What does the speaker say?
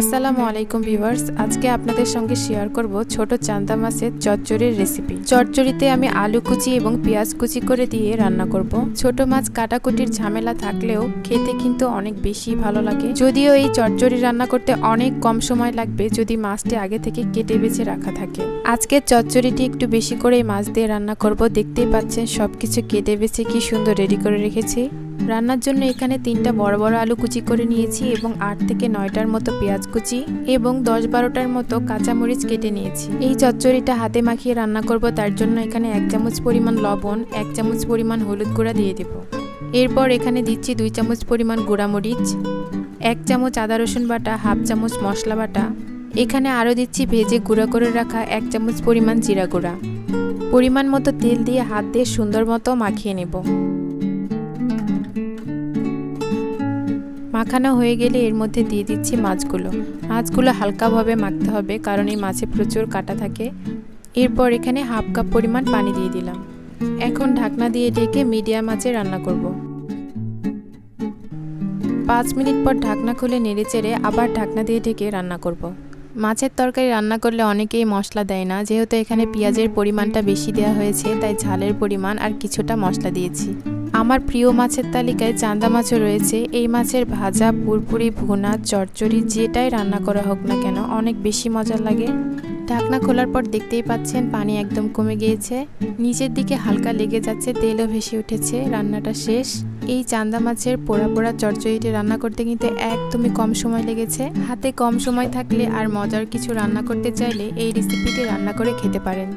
আসসালামু আলাইকুম ভিউয়ার্স, আজকে আপনাদের সঙ্গে শেয়ার করব ছোট চান্দা মাছের চচ্চড়ির রেসিপি চচ্চড়িতে আমি আলু কুচি এবং পেঁয়াজ কুচি করে দিয়ে রান্না করব। ছোট মাছ কাটাকুটির ঝামেলা থাকলেও খেতে কিন্তু অনেক বেশি ভালো লাগে। যদিও এই চচ্চড়ি রান্না করতে অনেক কম সময় লাগবে যদি মাছটি আগে থেকে কেটে বেছে রাখা থাকে। আজকের চচ্চড়িটি একটু বেশি করে মাছ দিয়ে রান্না করব। দেখতেই পাচ্ছেন সবকিছু কেটে বেছে কি সুন্দর রেডি করে রেখেছি। রান্নার জন্য এখানে তিনটা বড় বড় আলু কুচি করে নিয়েছি এবং আট থেকে নয়টার মতো পেঁয়াজ কুচি এবং দশ বারোটার মতো কাঁচামরিচ কেটে নিয়েছি। এই চচ্চড়িটা হাতে মাখিয়ে রান্না করব, তার জন্য এখানে এক চামচ পরিমাণ লবণ, এক চামচ পরিমাণ হলুদ গুঁড়া দিয়ে দেব। এরপর এখানে দিচ্ছি দুই চামচ পরিমাণ গুঁড়ামরিচ, এক চামচ আদা রসুন বাটা, হাফ চামচ মশলা বাটা। এখানে আরও দিচ্ছি ভেজে গুঁড়া করে রাখা এক চামচ পরিমাণ জিরা গুঁড়া। পরিমাণ মতো তেল দিয়ে হাত দিয়ে সুন্দর মতো মাখিয়ে নেব। মাখানো হয়ে গেলে এর মধ্যে দিয়ে দিচ্ছি মাছগুলো। মাছগুলো হালকাভাবে মাখতে হবে কারণ এই মাছে প্রচুর কাটা থাকে। এরপর এখানে হাফ কাপ পরিমাণ পানি দিয়ে দিলাম। এখন ঢাকনা দিয়ে ঢেকে মিডিয়াম আঁচে রান্না করব। পাঁচ মিনিট পর ঢাকনা খুলে নেড়ে চেড়ে আবার ঢাকনা দিয়ে ঢেকে রান্না করব। মাছের তরকারি রান্না করলে অনেকেই মশলা দেয় না, যেহেতু এখানে পেঁয়াজের পরিমাণটা বেশি দেওয়া হয়েছে, তাই ঝালের পরিমাণ আর কিছুটা মশলা দিয়েছি। আমার প্রিয় মাছের তালিকায় চান্দা মাছও রয়েছে। এই মাছের ভাজা, পুরপুরি, ভুনা, চচ্চড়ি যেটাই রান্না করা হোক না কেন, অনেক বেশি মজা লাগে। ঢাকনা খোলার পর দেখতেই পাচ্ছেন পানি একদম কমে গিয়েছে। নিচের দিকে হালকা লেগে যাচ্ছে, তেলও ভেসে উঠেছে, রান্নাটা শেষ। এই চান্দা মাছের পোড়া পোড়া চচ্চড়িটি রান্না করতে কিন্তু একদমই কম সময় লেগেছে। হাতে কম সময় থাকলে আর মজার কিছু রান্না করতে চাইলে এই রেসিপিটি রান্না করে খেতে পারেন।